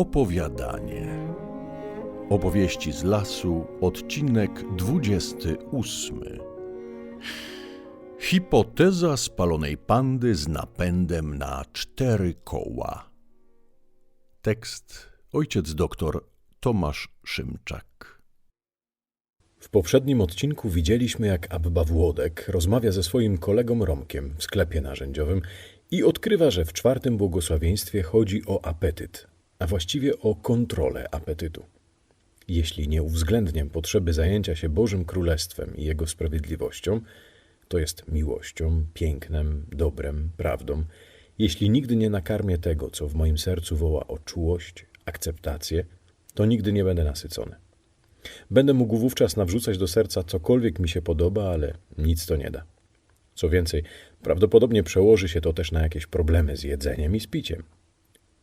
Opowiadanie. Opowieści z lasu, odcinek 28. Hipoteza spalonej pandy z napędem na cztery koła. Tekst ojciec doktor Tomasz Szymczak. W poprzednim odcinku widzieliśmy, jak Abba Włodek rozmawia ze swoim kolegą Romkiem w sklepie narzędziowym i odkrywa, że w czwartym błogosławieństwie chodzi o apetyt, a właściwie o kontrolę apetytu. Jeśli nie uwzględniam potrzeby zajęcia się Bożym Królestwem i Jego sprawiedliwością, to jest miłością, pięknem, dobrem, prawdą, jeśli nigdy nie nakarmię tego, co w moim sercu woła o czułość, akceptację, to nigdy nie będę nasycony. Będę mógł wówczas nawrzucać do serca cokolwiek mi się podoba, ale nic to nie da. Co więcej, prawdopodobnie przełoży się to też na jakieś problemy z jedzeniem i z piciem.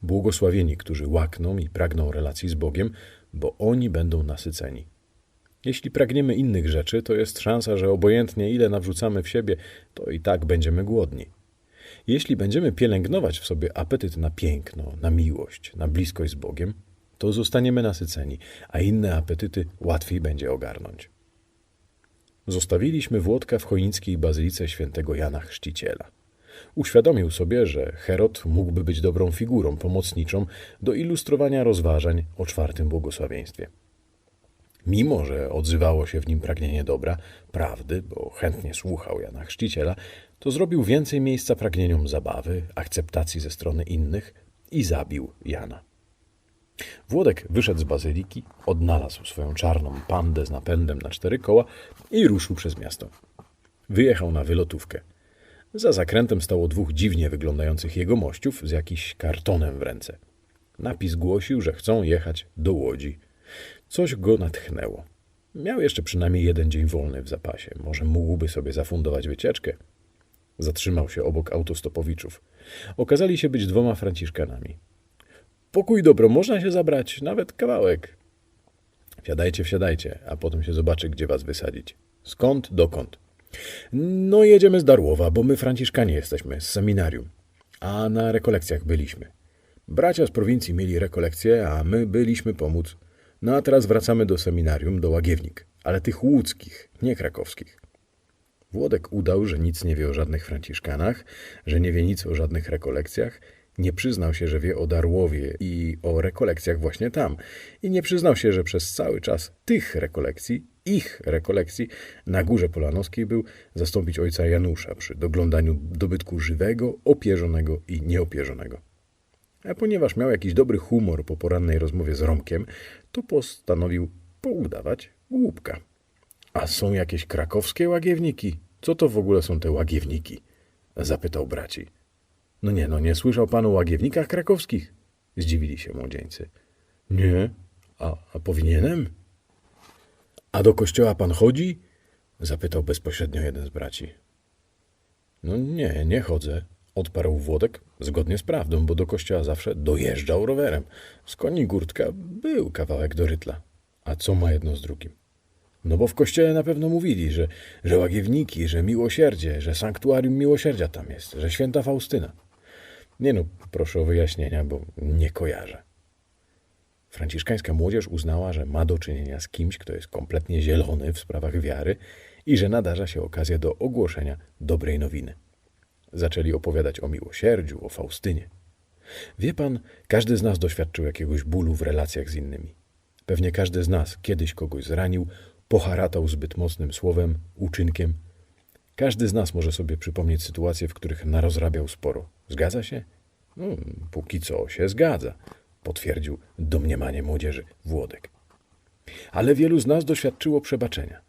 Błogosławieni, którzy łakną i pragną relacji z Bogiem, bo oni będą nasyceni. Jeśli pragniemy innych rzeczy, to jest szansa, że obojętnie ile nawrzucamy w siebie, to i tak będziemy głodni. Jeśli będziemy pielęgnować w sobie apetyt na piękno, na miłość, na bliskość z Bogiem, to zostaniemy nasyceni, a inne apetyty łatwiej będzie ogarnąć. Zostawiliśmy Włodka w choinickiej bazylice świętego Jana Chrzciciela. Uświadomił sobie, że Herod mógłby być dobrą figurą pomocniczą do ilustrowania rozważań o czwartym błogosławieństwie. Mimo, że odzywało się w nim pragnienie dobra, prawdy, bo chętnie słuchał Jana Chrzciciela, to zrobił więcej miejsca pragnieniom zabawy, akceptacji ze strony innych i zabił Jana. Włodek wyszedł z bazyliki, odnalazł swoją czarną pandę z napędem na cztery koła i ruszył przez miasto. Wyjechał na wylotówkę. Za zakrętem stało dwóch dziwnie wyglądających jegomościów z jakiś kartonem w ręce. Napis głosił, że chcą jechać do Łodzi. Coś go natchnęło. Miał jeszcze przynajmniej jeden dzień wolny w zapasie. Może mógłby sobie zafundować wycieczkę. Zatrzymał się obok autostopowiczów. Okazali się być dwoma franciszkanami. Pokój dobro, można się zabrać, nawet kawałek. Wsiadajcie, wsiadajcie, a potem się zobaczy, gdzie was wysadzić. Skąd, dokąd? No, jedziemy z Darłowa, bo my franciszkanie jesteśmy, z seminarium. A na rekolekcjach byliśmy. Bracia z prowincji mieli rekolekcje, a my byliśmy pomóc. No a teraz wracamy do seminarium, do Łagiewnik, ale tych łódzkich, nie krakowskich. Włodek udał, że nic nie wie o żadnych franciszkanach, że nie wie nic o żadnych rekolekcjach nie przyznał się, że wie o Darłowie i o rekolekcjach właśnie tam. I nie przyznał się, że przez cały czas tych rekolekcji, ich rekolekcji, na Górze Polanowskiej był zastąpić ojca Janusza przy doglądaniu dobytku żywego, opierzonego i nieopierzonego. A ponieważ miał jakiś dobry humor po porannej rozmowie z Romkiem, to postanowił poudawać głupka. A są jakieś krakowskie łagiewniki? Co to w ogóle są te łagiewniki? Zapytał braci. No nie, no nie słyszał pan o łagiewnikach krakowskich? Zdziwili się młodzieńcy. Nie, a, a powinienem? A do kościoła pan chodzi? Zapytał bezpośrednio jeden z braci. No nie, nie chodzę, odparł Włodek, zgodnie z prawdą, bo do kościoła zawsze dojeżdżał rowerem. Z koni gurtka był kawałek do rytla. A co ma jedno z drugim? No bo w kościele na pewno mówili, że, że łagiewniki, że miłosierdzie, że sanktuarium miłosierdzia tam jest, że święta Faustyna. Nie no, proszę o wyjaśnienia, bo nie kojarzę. Franciszkańska młodzież uznała, że ma do czynienia z kimś, kto jest kompletnie zielony w sprawach wiary i że nadarza się okazja do ogłoszenia dobrej nowiny. Zaczęli opowiadać o miłosierdziu, o Faustynie. Wie pan, każdy z nas doświadczył jakiegoś bólu w relacjach z innymi. Pewnie każdy z nas kiedyś kogoś zranił, poharatał zbyt mocnym słowem, uczynkiem. Każdy z nas może sobie przypomnieć sytuacje, w których narozrabiał sporo. Zgadza się? No, póki co się zgadza, potwierdził domniemanie młodzieży Włodek. Ale wielu z nas doświadczyło przebaczenia.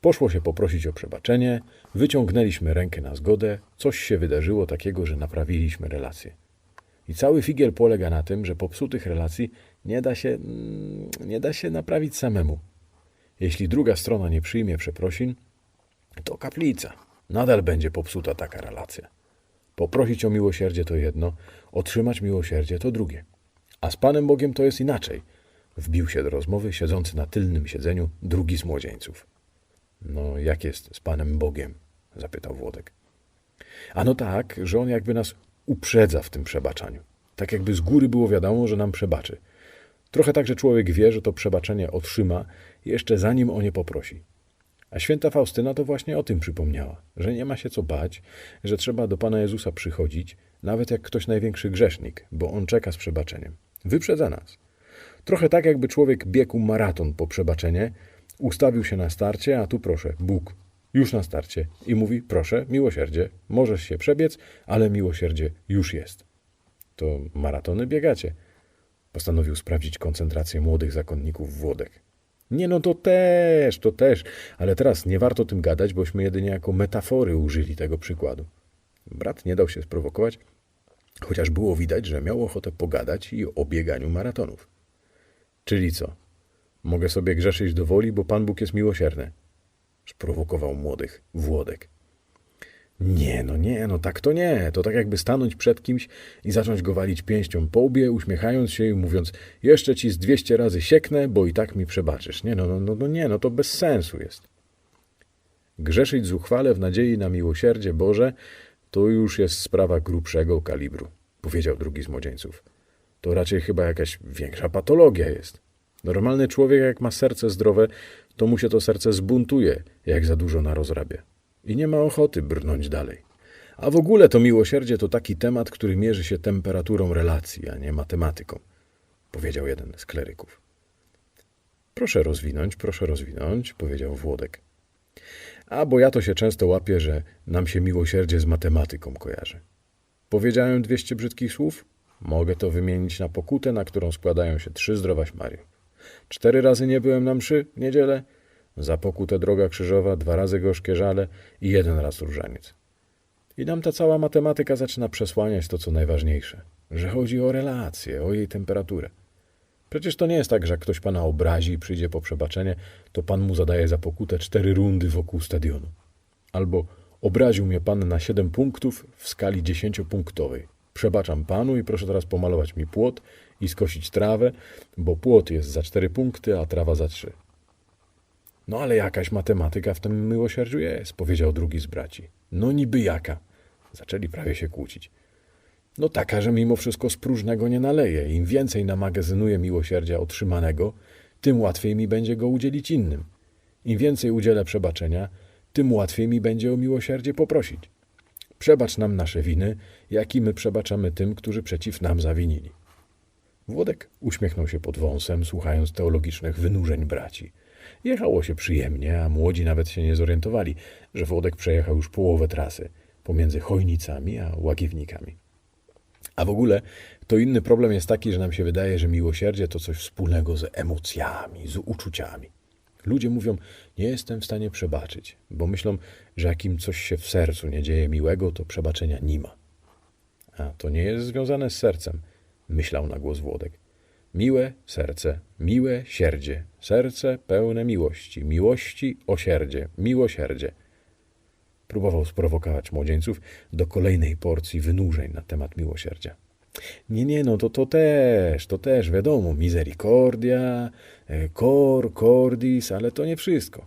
Poszło się poprosić o przebaczenie, wyciągnęliśmy rękę na zgodę, coś się wydarzyło takiego, że naprawiliśmy relacje. I cały figiel polega na tym, że popsutych relacji nie da się, mm, nie da się naprawić samemu. Jeśli druga strona nie przyjmie przeprosin, to kaplica. Nadal będzie popsuta taka relacja. Poprosić o miłosierdzie to jedno, otrzymać miłosierdzie to drugie. A z Panem Bogiem to jest inaczej. Wbił się do rozmowy siedzący na tylnym siedzeniu drugi z młodzieńców. No, jak jest z Panem Bogiem? zapytał Włodek. Ano tak, że on jakby nas uprzedza w tym przebaczaniu. Tak jakby z góry było wiadomo, że nam przebaczy. Trochę tak, że człowiek wie, że to przebaczenie otrzyma jeszcze zanim o nie poprosi. A święta Faustyna to właśnie o tym przypomniała, że nie ma się co bać, że trzeba do Pana Jezusa przychodzić, nawet jak ktoś największy grzesznik, bo On czeka z przebaczeniem. Wyprzedza nas. Trochę tak, jakby człowiek biegł maraton po przebaczenie, ustawił się na starcie, a tu proszę, Bóg, już na starcie i mówi, proszę, miłosierdzie, możesz się przebiec, ale miłosierdzie już jest. To maratony biegacie. Postanowił sprawdzić koncentrację młodych zakonników Włodek. Nie no, to też, to też, ale teraz nie warto tym gadać, bośmy jedynie jako metafory użyli tego przykładu. Brat nie dał się sprowokować, chociaż było widać, że miał ochotę pogadać i o bieganiu maratonów. Czyli co? Mogę sobie grzeszyć do woli, bo Pan Bóg jest miłosierny. Sprowokował młodych Włodek. Nie, no nie, no tak to nie. To tak jakby stanąć przed kimś i zacząć go walić pięścią po łbie, uśmiechając się i mówiąc jeszcze ci z dwieście razy sieknę, bo i tak mi przebaczysz. Nie, no, no, no, no nie, no to bez sensu jest. Grzeszyć zuchwale w nadziei na miłosierdzie Boże to już jest sprawa grubszego kalibru, powiedział drugi z młodzieńców. To raczej chyba jakaś większa patologia jest. Normalny człowiek, jak ma serce zdrowe, to mu się to serce zbuntuje, jak za dużo narozrabia. I nie ma ochoty brnąć dalej. A w ogóle to miłosierdzie to taki temat, który mierzy się temperaturą relacji, a nie matematyką, powiedział jeden z kleryków. Proszę rozwinąć, proszę rozwinąć, powiedział Włodek. A bo ja to się często łapię, że nam się miłosierdzie z matematyką kojarzy. Powiedziałem dwieście brzydkich słów? Mogę to wymienić na pokutę, na którą składają się trzy zdrowaś Mario. Cztery razy nie byłem na mszy w niedzielę, za pokutę droga krzyżowa, dwa razy gorzkie żale i jeden raz różaniec. I nam ta cała matematyka zaczyna przesłaniać to, co najważniejsze, że chodzi o relację, o jej temperaturę. Przecież to nie jest tak, że jak ktoś pana obrazi i przyjdzie po przebaczenie, to pan mu zadaje za pokutę cztery rundy wokół stadionu. Albo obraził mnie pan na siedem punktów w skali dziesięciopunktowej. Przebaczam panu i proszę teraz pomalować mi płot i skosić trawę, bo płot jest za cztery punkty, a trawa za trzy. No ale jakaś matematyka w tym miłosierdziu jest, powiedział drugi z braci. No niby jaka. Zaczęli prawie się kłócić. No taka, że mimo wszystko z próżnego nie naleje. Im więcej namagazynuję miłosierdzia otrzymanego, tym łatwiej mi będzie go udzielić innym. Im więcej udzielę przebaczenia, tym łatwiej mi będzie o miłosierdzie poprosić. Przebacz nam nasze winy, jak i my przebaczamy tym, którzy przeciw nam zawinili. Włodek uśmiechnął się pod wąsem, słuchając teologicznych wynurzeń braci. Jechało się przyjemnie, a młodzi nawet się nie zorientowali, że Włodek przejechał już połowę trasy pomiędzy Chojnicami a Łagiewnikami. A w ogóle to inny problem jest taki, że nam się wydaje, że miłosierdzie to coś wspólnego z emocjami, z uczuciami. Ludzie mówią, nie jestem w stanie przebaczyć, bo myślą, że jak im coś się w sercu nie dzieje miłego, to przebaczenia nie ma. A to nie jest związane z sercem, myślał na głos Włodek. Miłe serce, miłe sierdzie, serce pełne miłości, miłości osierdzie, miłosierdzie. Próbował sprowokować młodzieńców do kolejnej porcji wynurzeń na temat miłosierdzia. Nie, nie, no to, to też, to też, wiadomo, misericordia, e, cor, cordis, ale to nie wszystko.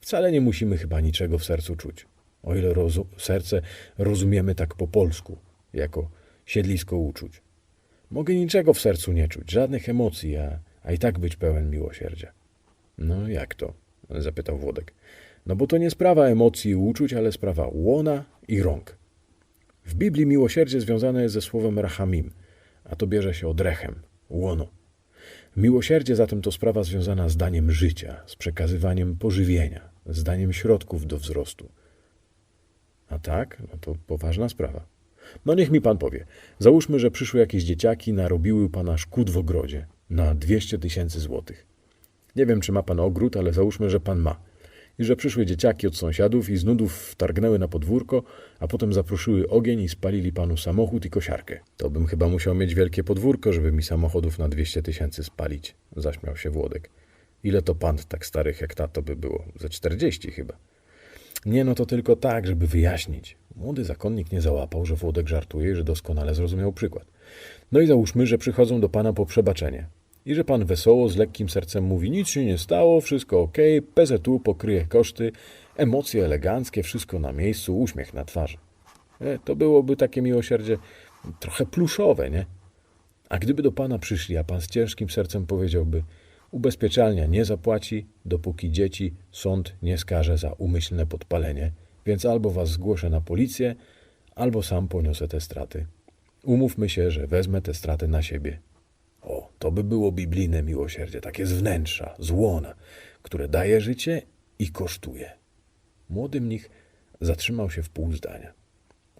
Wcale nie musimy chyba niczego w sercu czuć, o ile rozu- serce rozumiemy tak po polsku, jako siedlisko uczuć. Mogę niczego w sercu nie czuć, żadnych emocji, a, a i tak być pełen miłosierdzia. No jak to? zapytał Włodek. No bo to nie sprawa emocji i uczuć, ale sprawa łona i rąk. W Biblii miłosierdzie związane jest ze słowem rachamim, a to bierze się od rechem, łono. Miłosierdzie zatem to sprawa związana z daniem życia, z przekazywaniem pożywienia, z daniem środków do wzrostu. A tak, no to poważna sprawa. No niech mi pan powie. Załóżmy, że przyszły jakieś dzieciaki, narobiły pana szkód w ogrodzie na 200 tysięcy złotych. Nie wiem, czy ma pan ogród, ale załóżmy, że pan ma. I że przyszły dzieciaki od sąsiadów i z nudów wtargnęły na podwórko, a potem zaproszyły ogień i spalili panu samochód i kosiarkę. To bym chyba musiał mieć wielkie podwórko, żeby mi samochodów na 200 tysięcy spalić, zaśmiał się Włodek. Ile to pan tak starych jak tato by było? Ze 40 chyba. Nie, no to tylko tak, żeby wyjaśnić. Młody zakonnik nie załapał, że Włodek żartuje i że doskonale zrozumiał przykład. No i załóżmy, że przychodzą do pana po przebaczenie. I że pan wesoło, z lekkim sercem mówi, nic się nie stało, wszystko ok, PZU pokryje koszty, emocje eleganckie, wszystko na miejscu, uśmiech na twarzy. E, to byłoby takie miłosierdzie trochę pluszowe, nie? A gdyby do pana przyszli, a pan z ciężkim sercem powiedziałby: Ubezpieczalnia nie zapłaci, dopóki dzieci sąd nie skaże za umyślne podpalenie, więc albo was zgłoszę na policję, albo sam poniosę te straty. Umówmy się, że wezmę te straty na siebie. To by było biblijne miłosierdzie, takie z wnętrza, z łona, które daje życie i kosztuje. Młody mnich zatrzymał się w pół zdania.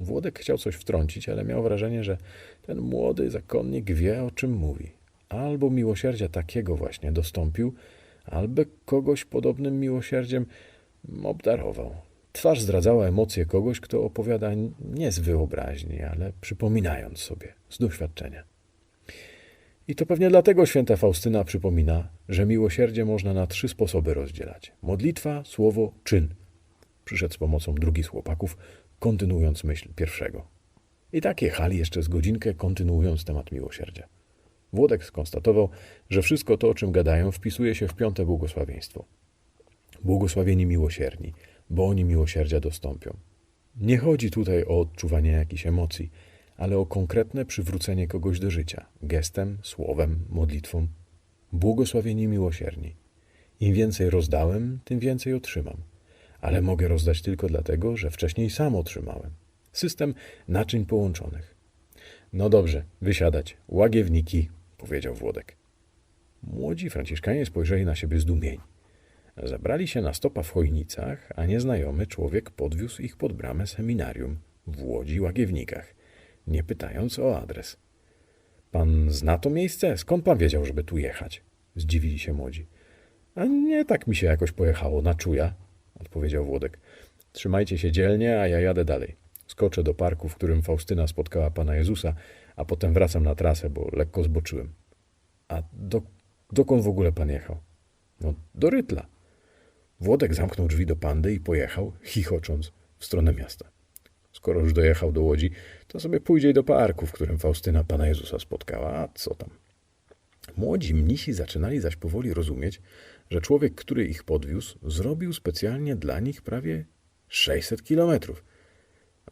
Włodek chciał coś wtrącić, ale miał wrażenie, że ten młody zakonnik wie, o czym mówi. Albo miłosierdzia takiego właśnie dostąpił, albo kogoś podobnym miłosierdziem obdarował. Twarz zdradzała emocje kogoś, kto opowiada nie z wyobraźni, ale przypominając sobie, z doświadczenia. I to pewnie dlatego święta Faustyna przypomina, że miłosierdzie można na trzy sposoby rozdzielać: modlitwa, słowo, czyn. Przyszedł z pomocą drugi z chłopaków, kontynuując myśl pierwszego. I tak jechali jeszcze z godzinkę, kontynuując temat miłosierdzia. Włodek skonstatował, że wszystko to, o czym gadają, wpisuje się w piąte błogosławieństwo. Błogosławieni miłosierni, bo oni miłosierdzia dostąpią. Nie chodzi tutaj o odczuwanie jakichś emocji, ale o konkretne przywrócenie kogoś do życia gestem, słowem, modlitwą. Błogosławieni miłosierni. Im więcej rozdałem, tym więcej otrzymam. Ale mogę rozdać tylko dlatego, że wcześniej sam otrzymałem. System naczyń połączonych. No dobrze, wysiadać. Łagiewniki, powiedział Włodek. Młodzi Franciszkanie spojrzeli na siebie zdumieni. Zabrali się na stopa w Chojnicach, a nieznajomy człowiek podwiózł ich pod bramę seminarium w Łodzi Łagiewnikach, nie pytając o adres. Pan zna to miejsce? Skąd pan wiedział, żeby tu jechać? Zdziwili się młodzi. A nie tak mi się jakoś pojechało, na czuja, odpowiedział Włodek. Trzymajcie się dzielnie, a ja jadę dalej. Skoczę do parku, w którym Faustyna spotkała Pana Jezusa, a potem wracam na trasę, bo lekko zboczyłem. A do, dokąd w ogóle pan jechał? No, do Rytla. Włodek zamknął drzwi do pandy i pojechał, chichocząc, w stronę miasta. Skoro już dojechał do Łodzi, to sobie pójdzie do parku, w którym Faustyna Pana Jezusa spotkała, a co tam? Młodzi mnisi zaczynali zaś powoli rozumieć, że człowiek, który ich podwiózł, zrobił specjalnie dla nich prawie 600 kilometrów.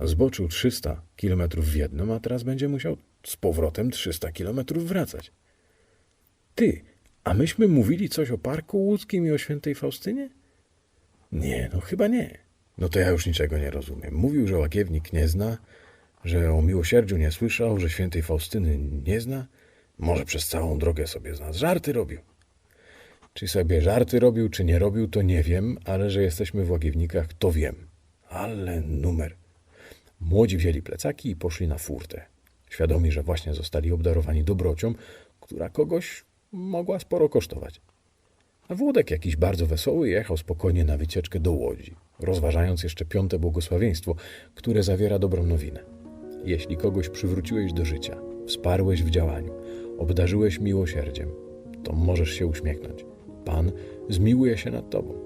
Zboczył 300 kilometrów w jedną, a teraz będzie musiał z powrotem 300 kilometrów wracać. Ty, a myśmy mówili coś o Parku Łódzkim i o świętej Faustynie? Nie, no chyba nie. No to ja już niczego nie rozumiem. Mówił, że łagiewnik nie zna, że o miłosierdziu nie słyszał, że świętej Faustyny nie zna. Może przez całą drogę sobie z nas żarty robił. Czy sobie żarty robił, czy nie robił, to nie wiem, ale że jesteśmy w łagiewnikach, to wiem. Ale numer. Młodzi wzięli plecaki i poszli na furtę. Świadomi, że właśnie zostali obdarowani dobrocią, która kogoś mogła sporo kosztować. A Włodek, jakiś bardzo wesoły, jechał spokojnie na wycieczkę do Łodzi, rozważając jeszcze piąte błogosławieństwo, które zawiera dobrą nowinę. Jeśli kogoś przywróciłeś do życia, wsparłeś w działaniu, obdarzyłeś miłosierdziem, to możesz się uśmiechnąć. Pan zmiłuje się nad tobą.